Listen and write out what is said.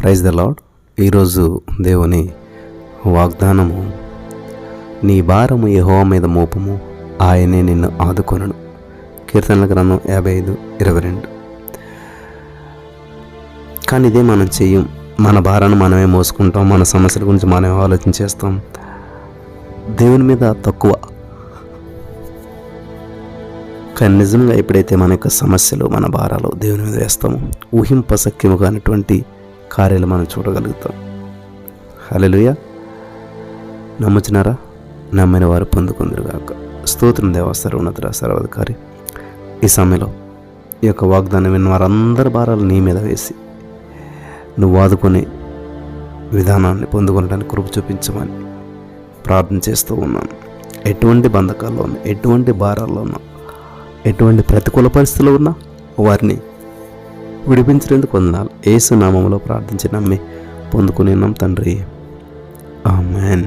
Praise the lord ఈరోజు దేవుని వాగ్దానము నీ భారము యెహోవా మీద మోపము ఆయనే నిన్ను ఆదుకొనను. కీర్తనల గ్రంథం యాభై ఐదు ఇరవై రెండు. కానీ ఇదే మనం చెయ్యం మన భారాన్ని మనమే మోసుకుంటాం మన సమస్యల గురించి మనమే ఆలోచన చేస్తాం. దేవుని మీద తక్కువ. కానీ నిజంగా ఎప్పుడైతే మన యొక్క సమస్యలు మన భారాలు దేవుని మీద వేస్తామో ఊహింపశక్యము కానటువంటి కార్యాలు మనం చూడగలుగుతాం. హల్లెలూయా. నమ్ముచున్నారా? నమ్మిన వారు పొందుకుందరుగాక. స్తోత్రం దేవా సర్వోన్నతుడ సర్వాధికారి. ఈ సమయంలో ఈ యొక్క వాగ్దానం విన్న వారందరి భారాలు నీ మీద వేసి నువ్వు ఆదుకునే విధానాన్ని పొందుకోవడానికి కృప చూపించమని ప్రార్థన చేస్తూ ఉన్నాను ఎటువంటి బంధకాల్లో ఉన్నా ఎటువంటి భారాల్లో ఉన్నా ఎటువంటి ప్రతికూల పరిస్థితులు ఉన్నా వారిని విడిపించినందుకు వందనాలు. ఏసు నామంలో ప్రార్థించి నమ్మి పొందుకుని తండ్రి. ఆమెన్.